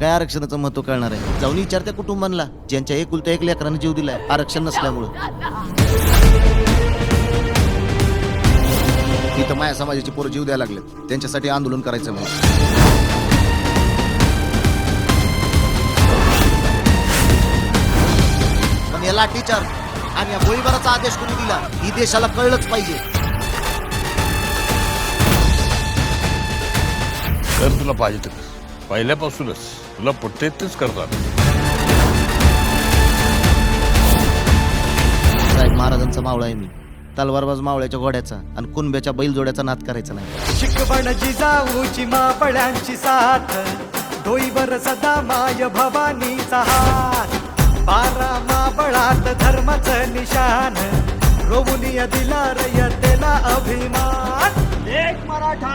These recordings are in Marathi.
काय आरक्षणाचं महत्त्व कळणार आहे. जाऊन विचारत्या कुटुंबांना ज्यांच्या एकुलत्या एक लेकरानं जीव दिलाय आरक्षण नसल्यामुळं. इथं माया समाजाची पोरं जीव द्यायला लागलेत. त्यांच्यासाठी आंदोलन करायचं मला पण या लाठीचार आणि या गोळीबाराचा आदेश कोणी दिला ही देशाला कळलंच पाहिजे. कर तुला पाहिजे तर पहिल्यापासूनच. तुला पटते तेच करतात. साहेब महाराजांचा मावळा आहे मी. तलवारबाज मावळ्याच्या घोड्याचा आणि कुणब्याच्या बैलजोड्याचा नाद करायचा नाही. शिकवण जिजाऊची मापळ्यांची साथ. डोईवर सदा माय भवानीचा हात. बारा माबळात धर्माचं निशान. रोवुनिया दिला रयतेला अभिमान. एक मराठा.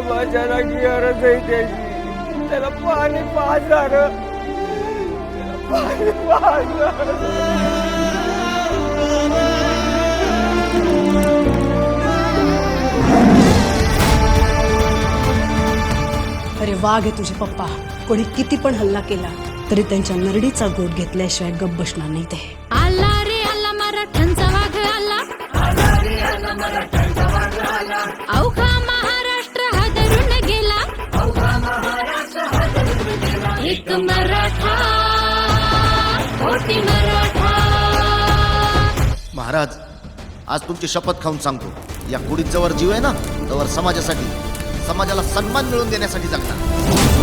समाजाला गरज आहे त्याची त्याला पाणी अरे वाघ आहे तुझे पप्पा. कोणी किती पण हल्ला केला तरी त्यांच्या नरडीचा गोट घेतल्याशिवाय गप बसणार नाही ते. एक मराठा कोटी मराठा. महाराज आज तुमची शपथ खाऊन सांगतो. या कुडीत जवळ जीव आहे ना तवर समाजासाठी समाजाला सन्मान मिळवून देण्यासाठी जगणार